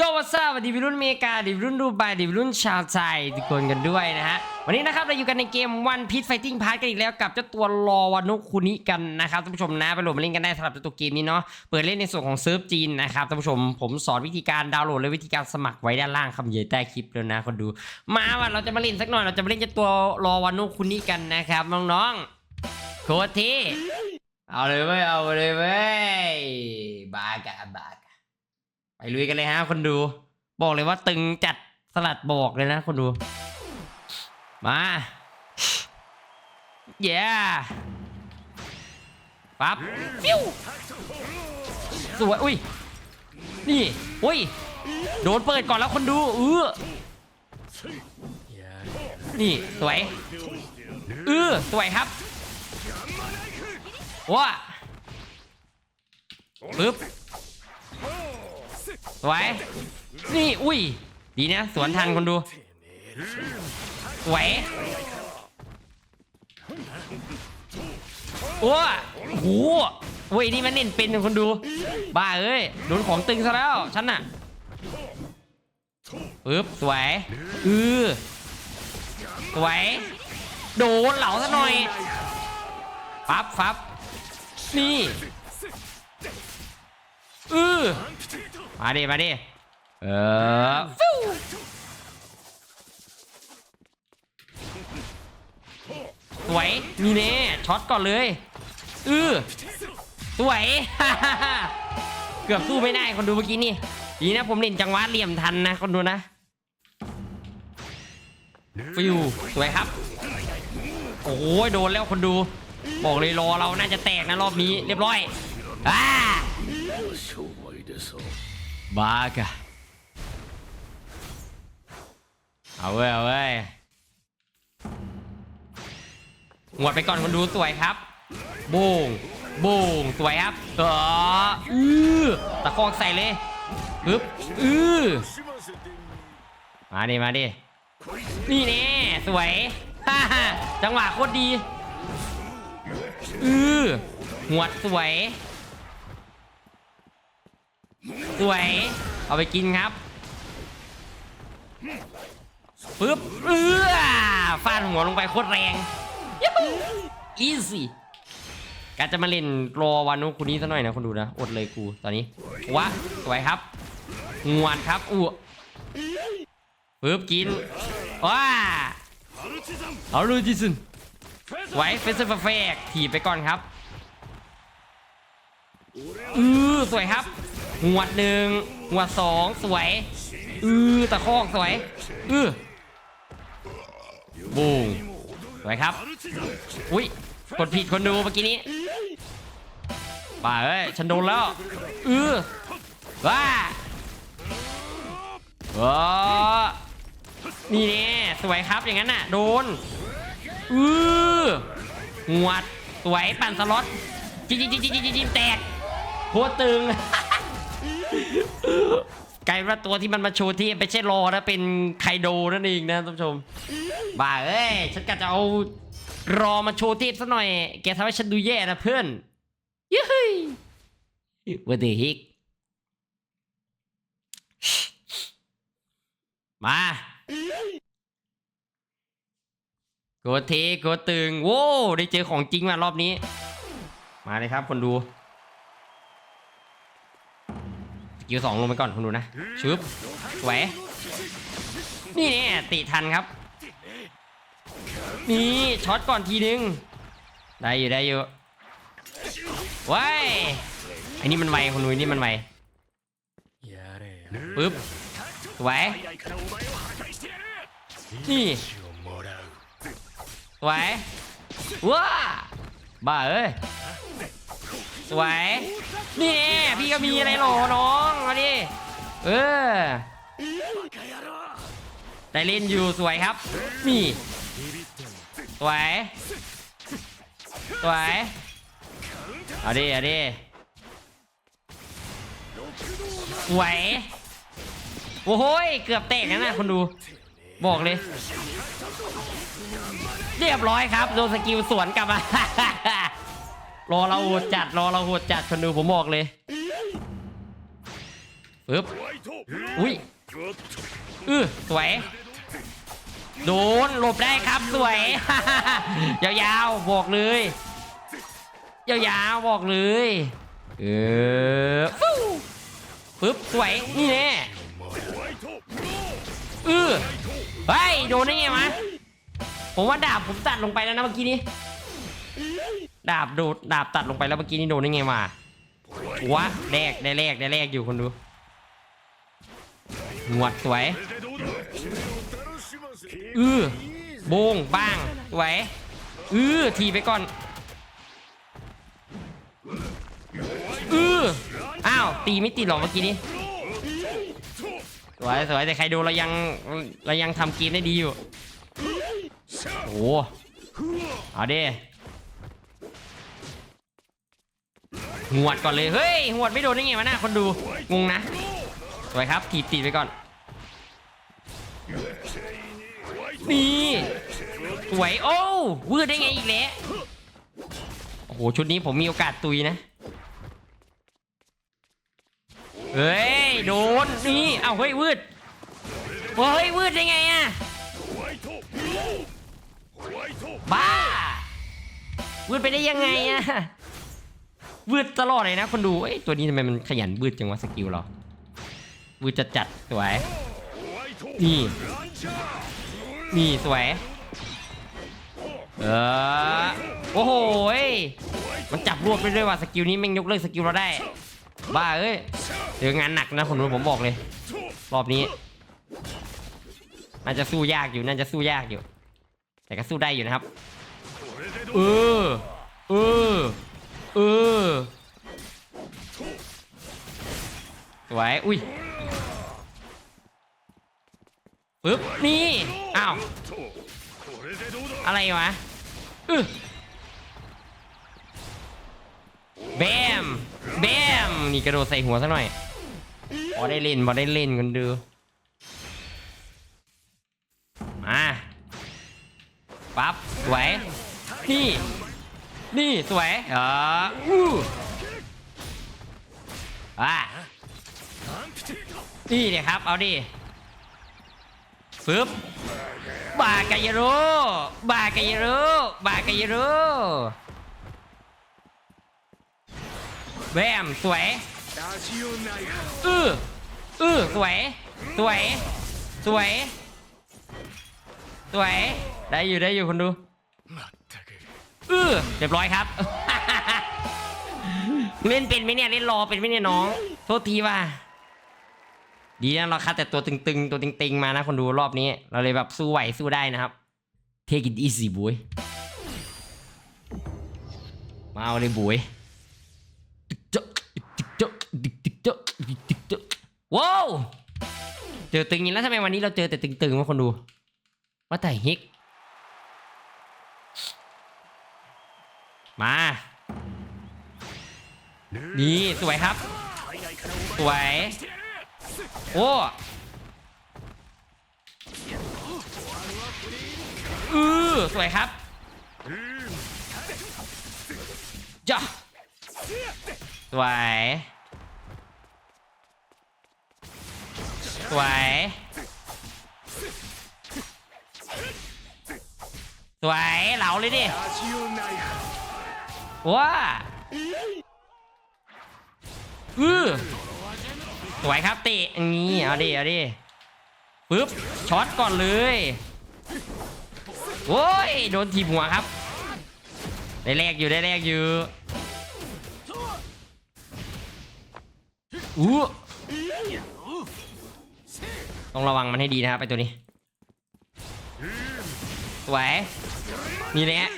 โจวัสดีดีวิรุ่นเมกาดีวิรุ่นดูไบดีวิรุ่นชาวไทยทุกคนกันด้วยนะฮะ วันนี้นะครับเราอยู่กันในเกม One Piece Fighting Pass กันอีกแล้วกับเจ้าตัวรอวานุคุนิกันนะครับท่านผู้ชมนะไปโหลดมาเล่นกันได้สำหรับเจ้าตัวเกมนี้เนาะเปิดเล่นในส่วนของเซิร์ฟจีนนะครับท่านผู้ชมผมสอนวิธีการดาวน์โหลดและวิธีการสมัครไว้ด้านล่างคำเยใต้คลิปเลยนะคนดู มาว่าเราจะมาเล่นสักหน่อยเราจะมาเล่นเจ้าตัวรอวานุคุนิกันนะครับน้องๆโคตรที่เอาเลยเว้ยเอาเลยเว้ยบากะบากะ ไปลุยกันเลยฮะคนดู บอกเลยว่าตึงจัดสลัดบอกเลยนะคนดู มาเย้ปั๊บฟิวสวยอุ้ยนี่อุ้ยโดนเปิดก่อนแล้วคนดูเออนี่สวยเออสวยครับว้าปึ๊บ สวยนี่อุ้ย ดีนะ สวนทันคนดูสวยโอ้โหเว้ยนี่มันเล่นเป็นคนดู บ้าเอ้ยโดนของตึงซะแล้วฉันน่ะปึ๊บสวยอือสวยโดนเหล่าซะหน่อยปั๊บฟับนี่อือ มาดิมาดิเออสวยนี่เน่ช็อตก่อนเลยอือสวย เกือบสู้ไม่ได้คนดูเมื่อกี้นี่ดีนะผมเล่นจังหวะเหลี่ยมทันนะคนดูนะฟิวสวยครับ โอ้ยโดนแล้วคนดู บอกเลยรอเราน่าจะแตกนะรอบนี้เรียบร้อยอ่า บากะเอาเว้ยเอาเว้ยหวดไปก่อนคนดูสวยครับโบงโบงสวยครับเอออือตะคอกใส่เลยปึ๊บอือมาดิมาดินี่แน่สวยฮ่าจังหวะโคตรดีอือหวดสวย สวย เอาไปกินครับปึ๊บเอื้อฟาดหัวลงไปโคตรแรงอีซี่กาจะมาเล่นรอวานุคุณนี้ซะหน่อยนะคนดูนะ อดเลยกูตอนนี้วะสวยครับงวนครับอู้ปึ๊บกินว้าเอาลูจิซึนไว้เฟสเฟอร์เฟกถีบไปก่อนครับอือสวยครับ หัวหนึ่งหัวสองสวยอือตะคอกสวยอือบูงสวยครับ อุ้ยกดผิดคนดูเมื่อกี้นี้ป่าเอ้ยฉันโดนแล้วอือว้าว้านี่แน่สวยครับอย่างนั้นน่ะ โดนอือหวดสวยปั่นสล็อตจิจิจิจิจิจิแตกโคตรตึง กลายเป็นว่าตัวที่มันมาโชว์ที่ไม่ใช่รอนะเป็นไคโดนั่นเองนะท่านผู้ชมบ้าเอ้ยฉันกะจะเอารอมาโชว์เทพซะหน่อย แกทำให้ฉันดูแย่นะเพื่อนยุ้ยวันเดฮิกมาโกเทโกตึงโว้ได้เจอของจริงมารอบนี้ มาเลยครับคนดู สกิลสองลงไปก่อนคุณดูนะชึบแหวนี่เนี่ยติทันครับ นี่ช็อตก่อนทีนึง ได้อยู่ได้อยู่ว้ายอันนี้มันไวคุณนุ้ยนี่มันไวปึ๊บสวยนี่สวยว้าบ้าเอ้ยสวย นี่แน่พี่ก็มีอะไรหรอน้องมาดิเออได้เล่นอยู่สวยครับนี่สวยสวยเอาดิเอาดิสวยโอ้โหเกือบแตกนะนะคนดูบอกเลย เรียบร้อยครับโดนสกิลสวนกลับมา รอเราโหดจัดรอเราโหดจัดคนดูผมบอกเลยปึ๊บอุ้ยอือสวยโดนหลบได้ครับสวย ยาวๆบอกเลย ยาวๆบอกเลยเออฟูปึ๊บสวยนี่แน่เออเฮ้ยโดนได้ไงวะผมว่าดาบผมตัดลงไปแล้วนะเมื่อกี้นี้ ดาบโดดดาบตัดลงไปแล้วเมื่อกี้นี้โดนได้ไงวะวะแรกได้แรกได้แรกอยู่คนดูหนวดสวยอือโบงบ้างสวยอือทีไปก่อนอืออ้าวตีไม่ติดหรอเมื่อกี้นี้สวยสวยแต่ใครดูเรายังเรายังทำเกมได้ดีอยู่โอ้เอาดิ หวดก่อนเลย เฮ้ยหวดไม่โดนได้ไงวะหน้าคนดู งงนะสวยครับถีบตีไปก่อน นี่สวยโอ้วืดได้ไงอีกแล้วโอ้โหชุดนี้ผมมีโอกาสตุยนะ เฮ้ยโดนนี่ เอาเฮ้ยวืดเฮ้ยวืดได้ไงอะบ้าวืดไปได้ยังไงอะ วืดตลอดเลยนะคนดูเอ้ยตัวนี้ทำไมมันขยันวืดจังวะสกิลเราวืดจัดจัดสวยนี่นี่สวยเออโอ้โหมันจับรวบไปด้วยว่ะสกิลนี้แม่งยกเลิกสกิลเราได้ บ้าเอ้ยเจองานหนักนะคนดูผมบอกเลย รอบนี้น่าจะสู้ยากอยู่น่าจะสู้ยากอยู่ แต่ก็สู้ได้อยู่นะครับเอออ เออ ส วย อุ้ยปึ๊บ นี่ อ้าว อะไรวะอือแบมแบมนี่กระโดดใส่หัวซะหน่อยพอได้เล่นพอได้เล่นกันดูมาปั๊บสวยนี่ นี่สวยเอออู้อะ นี่เนี่ยครับ เอาดิปึ๊บบากายโรบากายโรบากายโรแบมสวยอืออือสวย สวย สวย สวย ได้อยู่ได้อยู่คนดูเออเรียบร้อยครับ เล่นเป็นไหมเนี่ย เล่นรอเป็นไหมเนี่ยน้อง โทษทีว่า ดีนะเราคัดแต่ตัวตึงๆ ตัวติงๆ มานะคนดูรอบนี้ เราเลยแบบสู้ไหวสู้ได้นะครับ Take it easy boy มาเอาเลยบุยว้าวเจอตึงอย่างนี้แล้วทำไมวันนี้เราเจอแต่ตึงๆวะคนดู ว่าแต่ฮิก มา นี่ สวยครับ สวย โอ้อือสวยครับจ้าสวยสวยสวยเหลาเลยดิว้าอือ สวยครับเตะอย่างนี้เอาดิเอาดิปึ๊บช็อตก่อนเลยโอ้ยโดนทีบหัวครับ ได้แรกอยู่ได้แรกอยู่อู้ต้องระวังมันให้ดีนะครับไอตัวนี้สวยนี่แหละ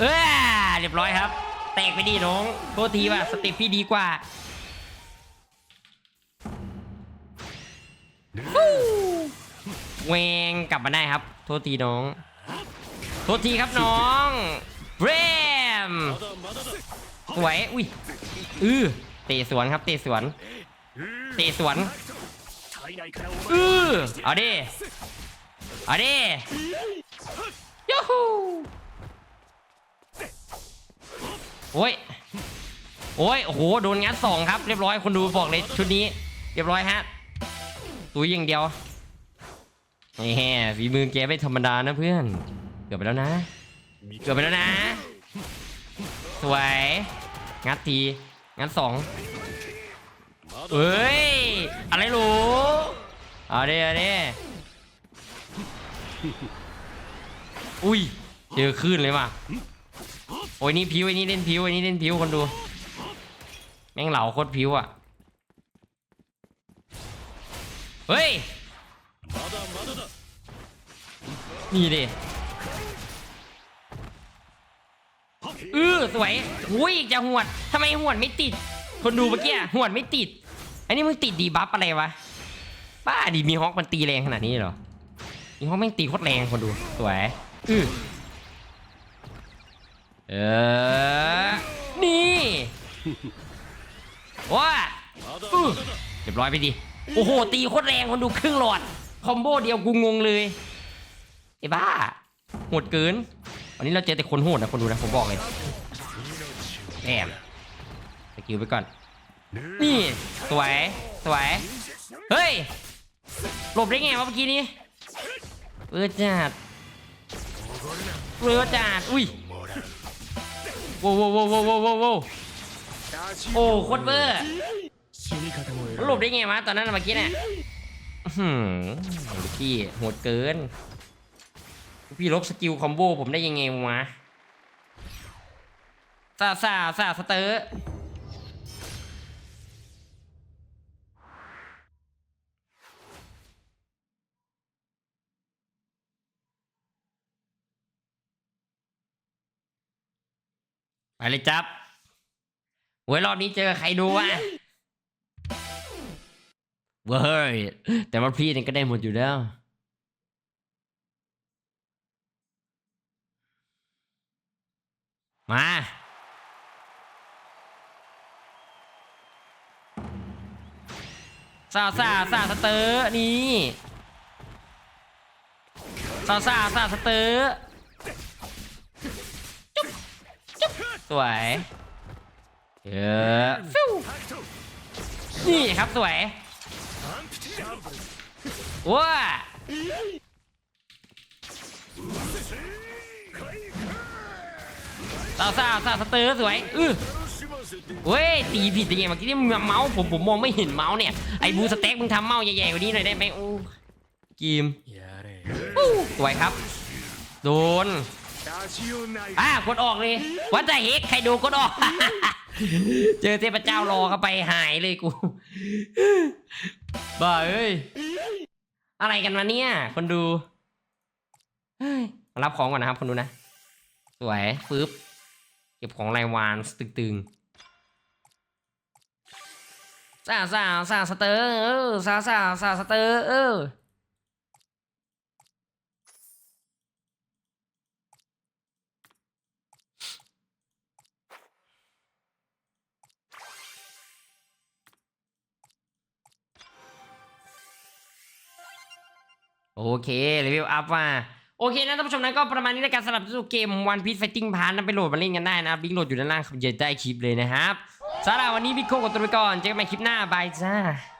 เออเรียบร้อยครับ แตกไปดีน้องโทษทีว่าสเต็ปพี่ดีกว่า แวงกลับมาได้ครับ โทษทีน้อง โทษทีครับน้องเรมสวยอุ้ยอือเตะสวนครับเตะสวนเตะสวนอือเอาดิเอาดิยูฮูโอ้ยโอ้ยโอ้โหโดนงัดสองครับเรียบร้อยคนดูบอกเลยชุดนี้ เรียบร้อยฮะ ตุยอย่างเดียวแหมฝีมือแกไม่ธรรมดานะเพื่อน เกือบไปแล้วนะ เกือบไปแล้วนะ สวย งัดที งัดสองเอ้ย อะไรรู้เอาดิเอาดิอุ้ย เจอคลื่นเลยว่ะ โอ้ยนี่ผิวไอ้นี่เล่นผิวไอ้นี่เล่นผิวคนดู แม่งเหล่าโคตรผิวอะ เฮ้ยนี่ดิเออสวยอุ้ยจะหวดทำไมหวดไม่ติด คนดูเมื่อกี้หวดไม่ติด อันนี้มึงติดดีบัฟอะไรวะบ้าดิมีฮอกมันตีแรงขนาดนี้เหรอมีฮอกแม่งตีโคตรแรงคนดูสวยอือเออนี่ว้าอื้อเรียบร้อยไปดิ โอ้โห ตีโคตรแรงคนดูครึ่งหลอด คอมโบเดียวกูงงเลยไอ้บ้าโหดเกิน วันนี้เราเจอแต่คนโหดนะคนดูนะผมบอกเลยแอมสกิลไปก่อน นี่สวยสวยเฮ้ยหลบได้ไงวะเมื่อกี้นี้เออจัดเออจัดอุ้ยโว้วโว้โว้โว้โว้โว้โว้วโอ้โคตรเบอร์ หลบได้ไงวะตอนนั้นเมื่อกี้เนี่ยหืมลูกพี่โหดเกิน พี่ลบสกิลคอมโบผมได้ยังไงวะซาซาซาสเตอร์ไปเลยจับเว้ยรอบนี้เจอใครดูวะ เว้ยแต่ว่าพี่นี่ก็ได้หมดอยู่แล้ว มา ซาซาซาสเตอร์นี่ ซาซาซาสเตอร์จุ๊บจุ๊บสวยเออฟิวนี่ครับสวย ว้าซาซาซาสเตอร์สวยอือเว้ยตีผิดยังไงเมื่อกี้นี่มึงเมาส์ผมผมมองไม่เห็นเมาส์เนี่ยไอ้บูสเต็กมึงทำเมาส์ใหญ่ๆกว่านี้หน่อยได้ไหมโอ้กีมสวยครับ โดนอ่ากดออกเลยวัดใจเฮกใครดูกดออก เจอเทพเจ้ารอเข้าไปหายเลยกู บ้าเอ้ย อะไรกันวะเนี่ย คนดูรับของก่อนนะครับคนดูนะ สวยปึ๊บเก็บของรายวันตึงๆซาซาซาสเตอร์เออซาซาซาสเตอร์เออ โอเครีวิวอัพมาโอเคนะท่านผู้ชมนะก็ประมาณนี้ในการสลับสู่เกม One Piece Fighting Pass นะไปโหลดมาเล่นกันได้นะบิงโหลดอยู่ด้านล่างคำเย็นใต้คลิปเลยนะครับสำหรับวันนี้พี่โคกดตัวไปก่อนเจอกันใหม่คลิปหน้าบายจ้า